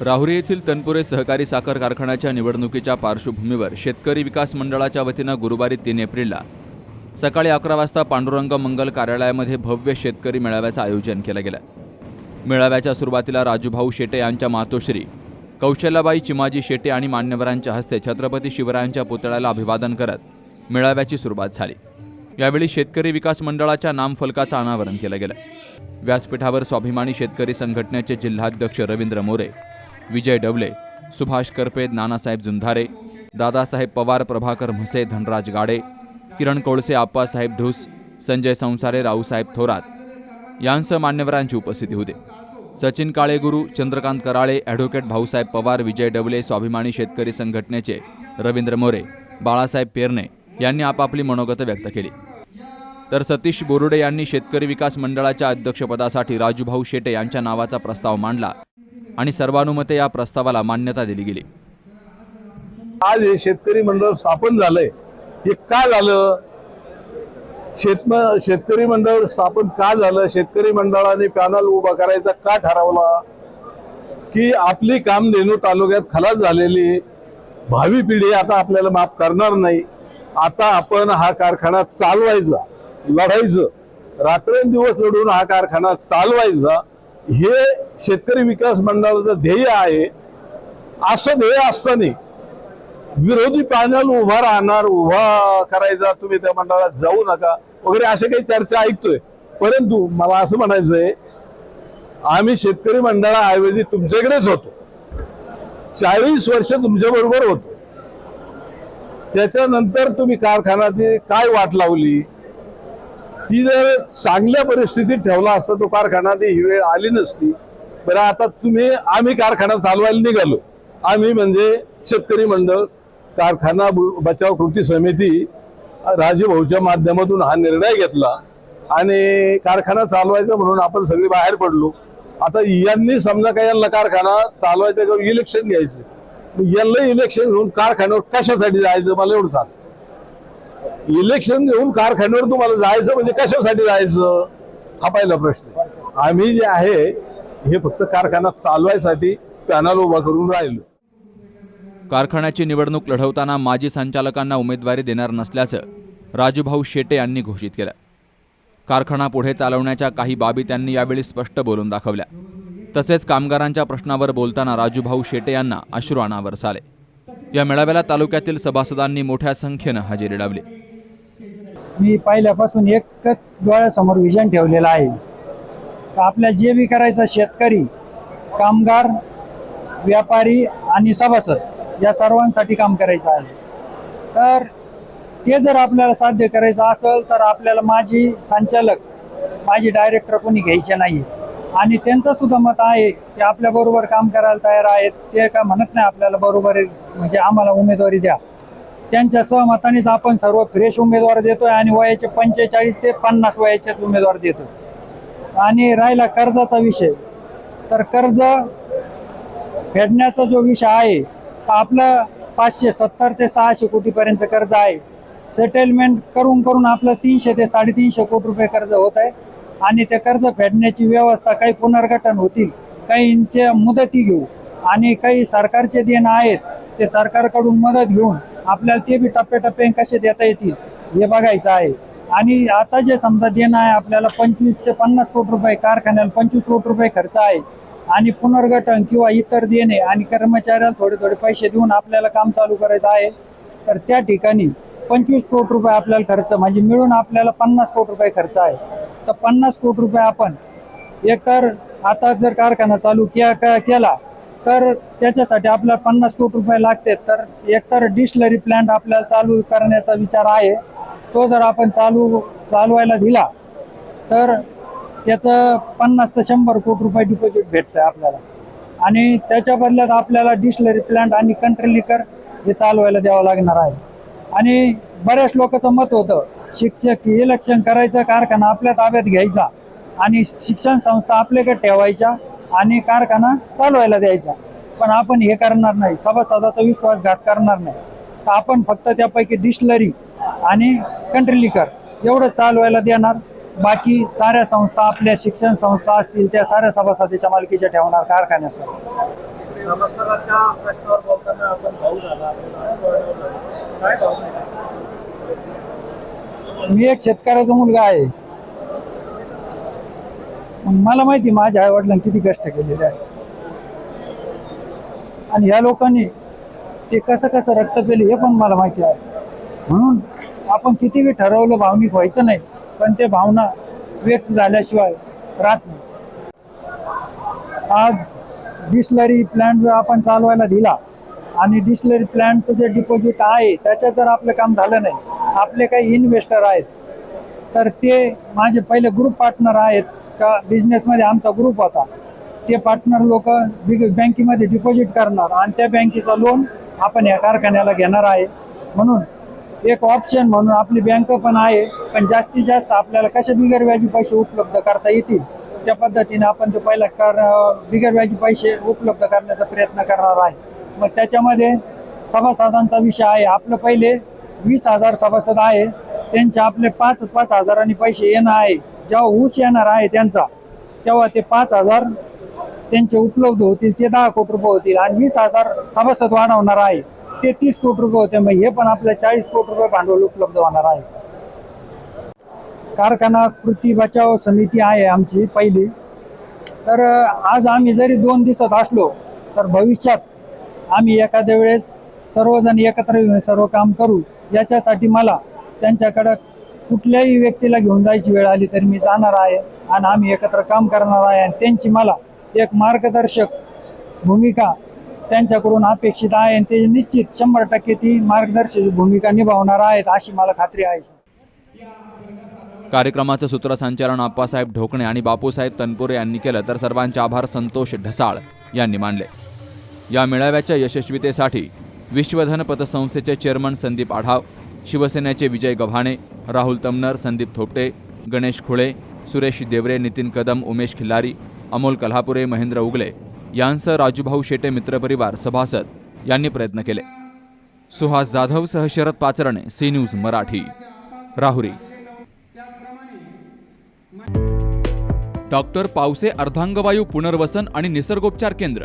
राहुरी येथील तनपुरे सहकारी साखर कारखान्याच्या निवडणुकीच्या पार्श्वभूमीवर शेतकरी विकास मंडळाच्या वतीनं गुरुवारी तीन एप्रिलला सकाळी अकरा वाजता पांडुरंग मंगल कार्यालयामध्ये भव्य शेतकरी मेळाव्याचं आयोजन केलं गेलं. मेळाव्याच्या सुरुवातीला राजूभाऊ शेटे यांच्या मातोश्री कौशल्याबाई चिमाजी शेटे आणि मान्यवरांच्या हस्ते छत्रपती शिवरायांच्या पुतळ्याला अभिवादन करत मेळाव्याची सुरुवात झाली. यावेळी शेतकरी विकास मंडळाच्या नामफलकाचं अनावरण केलं गेलं. व्यासपीठावर स्वाभिमानी शेतकरी संघटनेचे जिल्हाध्यक्ष रवींद्र मोरे विजय डवले सुभाष करपे नानासाहेब जुंधारे दादासाहेब पवार प्रभाकर म्हसे धनराज गाडे किरण कोळसे आप्पासाहेब ढूस संजय संसारे राऊसाहेब थोरात यांसह मान्यवरांची उपस्थिती होती. सचिन काळेगुरू चंद्रकांत कराळे ॲडव्होकेट भाऊसाहेब पवार विजय डवले स्वाभिमानी शेतकरी संघटनेचे रवींद्र मोरे बाळासाहेब पेरणे यांनी आपापली मनोगत व्यक्त केली. तर सतीश बोरुडे यांनी शेतकरी विकास मंडळाच्या अध्यक्षपदासाठी राजूभाऊ शेटे यांच्या नावाचा प्रस्ताव मांडला आणि सर्वानुमते या प्रस्तावाला मान्यता दिली गेली. आज हे शेतकरी मंडळ स्थापन झालंय. हे का झालं? शेत शेतकरी मंडळ स्थापन का झालं? शेतकरी मंडळाने पॅनल उभा करायचा का ठरवला? की आपली कामधेनू तालुक्यात खलास झालेली भावी पिढी आता आपल्याला माफ करणार नाही. आता आपण हा कारखाना चालवायचा. लढायचं. रात्रंदिवस लढून हा कारखाना चालवायचा हे शेतकरी विकास मंडळाचं ध्येय आहे. असं ध्येय असताना विरोधी पॅनल उभा राहणार उभा करायचा तुम्ही त्या मंडळात जाऊ नका वगैरे अशा काही चर्चा ऐकतोय. परंतु मला असं म्हणायचंय आम्ही शेतकरी मंडळाऐवजी तुमच्याकडेच होतो. चाळीस वर्ष तुमच्या बरोबर होतो. त्याच्यानंतर तुम्ही कारखान्याची काय वाट लावली? ती जर चांगल्या परिस्थितीत ठेवला असता तो कारखाना ती ही वेळ आली नसती. बरं आता तुम्ही आम्ही कारखाना चालवायला निघालो. आम्ही म्हणजे शेतकरी मंडळ कारखाना बु- बचाव कृती समिती राजूभाऊच्या माध्यमातून हा निर्णय घेतला. आणि कारखाना चालवायचा म्हणून आपण सगळे बाहेर पडलो. आता यांनी समजा काय यांना कारखाना चालवायचा इलेक्शन घ्यायचे. मग यांना इलेक्शन घेऊन कारखान्यावर कशासाठी जायचं? मला एवढं सांग. इलेक्शन घेऊन कारखान्यावर तुम्हाला जायचं म्हणजे कशासाठी जायचं? हा पहिला प्रश्न आम्ही जे आहे हे फक्त कारखाना चालवायसाठी पॅनल उभा करून राहिलो. कारखान्याची निवडणूक लढवताना माजी संचालकांना उमेदवारी देणार नसल्याचं राजूभाऊ शेटे यांनी घोषित केलं. कारखाना पुढे चालवण्याच्या काही बाबी त्यांनी यावेळी स्पष्ट बोलून दाखवल्या. तसेच कामगारांच्या प्रश्नावर बोलताना राजूभाऊ शेटे यांना अश्रू अनावर साले या मेळाव्याला तालुक्यातील सभासदांनी मोठ्या संख्येनं हजेरी लावली. मी पहिल्यापासून एकच डोळ्यासमोर विजन ठेवलेलं आहे. तर आपल्या जे बी करायचं शेतकरी कामगार व्यापारी आणि सभासद या सर्वांसाठी काम करायचं आहे. तर ते जर आपल्याला साध्य करायचं असेल तर आपल्याला माझी संचालक माझी डायरेक्टर कोणी घ्यायचे नाही. आणि त्यांचं सुद्धा मत आहे की आपल्याबरोबर काम करायला तयार आहेत ते काय म्हणत नाही आपल्याला बरोबर म्हणजे आम्हाला उमेदवारी द्या. त्यांच्या सहमतानेच आपण सर्व फ्रेश उमेदवार देतोय आणि वयाचे पंचेचाळीस ते पन्नास वयाचेच उमेदवार देतो आणि राहिला कर्जाचा विषय. तर कर्ज फेडण्याचा जो विषय आहे आपलं पाचशे सत्तर ते सहाशे कोटीपर्यंत कर्ज आहे. सेटलमेंट करून करून आपलं तीनशे ते साडेतीनशे कोटी रुपये कर्ज होत आहे. आणि ते कर्ज फेडण्याची व्यवस्था काही पुनर्गठन होतील काहींच्या मुदती घेऊ. आणि काही सरकारचे देणं आहेत ते सरकारकडून मदत घेऊन आपल्याला ते बी टप्प्याटप्प्याने कसे देता येतील हे बघायचं आहे. आणि आता जे समजा देणं आहे आपल्याला पंचवीस ते पन्नास कोटी रुपये कारखान्याला पंचवीस कोटी रुपये खर्च आहे. आणि पुनर्गठन किंवा इतर देणे आणि कर्मचाऱ्याला थोडे थोडे पैसे देऊन आपल्याला काम चालू करायचं आहे तर त्या ठिकाणी पंचवीस कोटी रुपये आपल्याला खर्च म्हणजे मिळून आपल्याला पन्नास कोटी रुपये खर्च आहे. तर पन्नास कोटी रुपये आपण एकतर आता जर कारखाना चालू के केला तर त्याच्यासाठी आपल्याला पन्नास कोटी रुपये लागते तर एकतर डिस्लरी प्लांट आपल्याला चालू करण्याचा विचार आहे. तो जर आपण चालू चालवायला दिला तर त्याचं पन्नास ते शंभर कोटी रुपये डिपॉझिट भेटतं आपल्याला. आणि त्याच्या बदल्यात आपल्याला डिस्लरी प्लांट आणि कंट्री लिकर हे चालवायला द्यावं लागणार आहे. आणि बऱ्याच लोकांचं मत होतं शिक्षक इलेक्शन करायचं कारखाना आपल्या ताब्यात घ्यायचा आणि शिक्षण संस्था आपल्याकडे ठेवायच्या. आणि कारखाना चालवायला द्यायचा. पण आपण हे करणार नाही. सभासदाचा विश्वासघात करणार नाही. तर आपण फक्त त्यापैकी डिस्लरी आणि कंट्री लिकर एवढं चालवायला देणार. बाकी साऱ्या संस्था आपल्या शिक्षण संस्था असतील त्या साऱ्या सभासदेच्या मालकीच्या ठेवणार भाऊ? मी एक शेतकऱ्याचा मुलगा आहे. मला माहिती माझ्या आईवडिलांनी किती कष्ट केलेले आहे आणि ह्या लोकांनी ते कसं कसं रक्त केले हे पण मला माहिती आहे. म्हणून आपण कितीही ठरवलं भावनिक व्हायचं नाही पण ते भावना व्यक्त झाल्याशिवाय राहत नाही. आज डिस्लरी प्लॅन्ट जर आपण चालवायला दिला आणि डिस्लरी प्लॅन्टचं जे डिपॉझिट आहे त्याच्यात जर आपलं काम झालं नाही आपले काही इन्व्हेस्टर आहेत तर ते माझे पहिले ग्रुप पार्टनर आहेत. का बिझनेसमध्ये आमचा ग्रुप होता. ते पार्टनर लोक बिग बँकेमध्ये डिपॉझिट करणार आणि त्या बँकेचा लोन आपण या कारखान्याला घेणार आहे. म्हणून एक ऑप्शन म्हणून आपली बँक पण आहे पण जास्तीत जास्त आपल्याला कशा बिगर व्याजी पैसे उपलब्ध करता येतील? त्या पद्धतीने आपण ते पहिला कर बिगर व्याजी पैसे उपलब्ध करण्याचा प्रयत्न करणार आहे. मग त्याच्यामध्ये सभासदांचा विषय आहे. आपलं पहिले वीस हजार सभासद आहे. त्यांचे आपले पाच पाच हजारांनी पैसे येणं आहे. जेव्हा ऊस येणार आहे त्यांचा तेव्हा ते पाच हजार त्यांचे उपलब्ध होतील ते दहा कोटी रुपये होतील आणि वीस हजार सभासद वाढवणार आहे. ते तीस कोटी रुपये होते मग हे पण आपल्या चाळीस कोटी रुपये भांडवल उपलब्ध होणार आहे. कारखाना कृती बचाव समिती आहे आमची पहिली. तर आज आम्ही जरी दोन दिवसात असलो तर भविष्यात आम्ही एखाद्या वेळेस सर्वजण एकत्र येऊन सर्व काम करू. याच्यासाठी मला त्यांच्याकडं कुठल्याही व्यक्तीला घेऊन जायची वेळ आली तरी मी जाणार आहे आणि आम्ही एकत्र काम करणार आहे आणि त्यांची मला एक मार्गदर्शक भूमिका त्यांच्याकडून अपेक्षित आहे आणि ते निश्चित शंभर टक्के ती मार्गदर्शक भूमिका निभावणार आहेत अशी मला खात्री आहे. कार्यक्रमाचं सूत्रसंचालन आप्पासाहेब ढोकणे आणि बापूसाहेब तनपुरे यांनी केलं तर सर्वांचे आभार संतोष ढसाळ यांनी मानले. या मेळाव्याच्या यशस्वीतेसाठी विश्वधन पतसंस्थेचे चेअरमन संदीप आढाव शिवसेनेचे विजय गव्हाणे राहुल तमनर संदीप थोपटे गणेश खुळे सुरेश देवरे नितीन कदम उमेश खिल्लारी अमोल कल्हापुरे महेंद्र उगले यांसह राजूभाऊ शेटे मित्रपरिवार सभासद यांनी प्रयत्न केले. सुहास जाधव सह Sharad Pacharne C news Marathi. Rahuri. Doctor Pawase अर्धांगवायू पुनर्वसन आणि निसर्गोपचार केंद्र.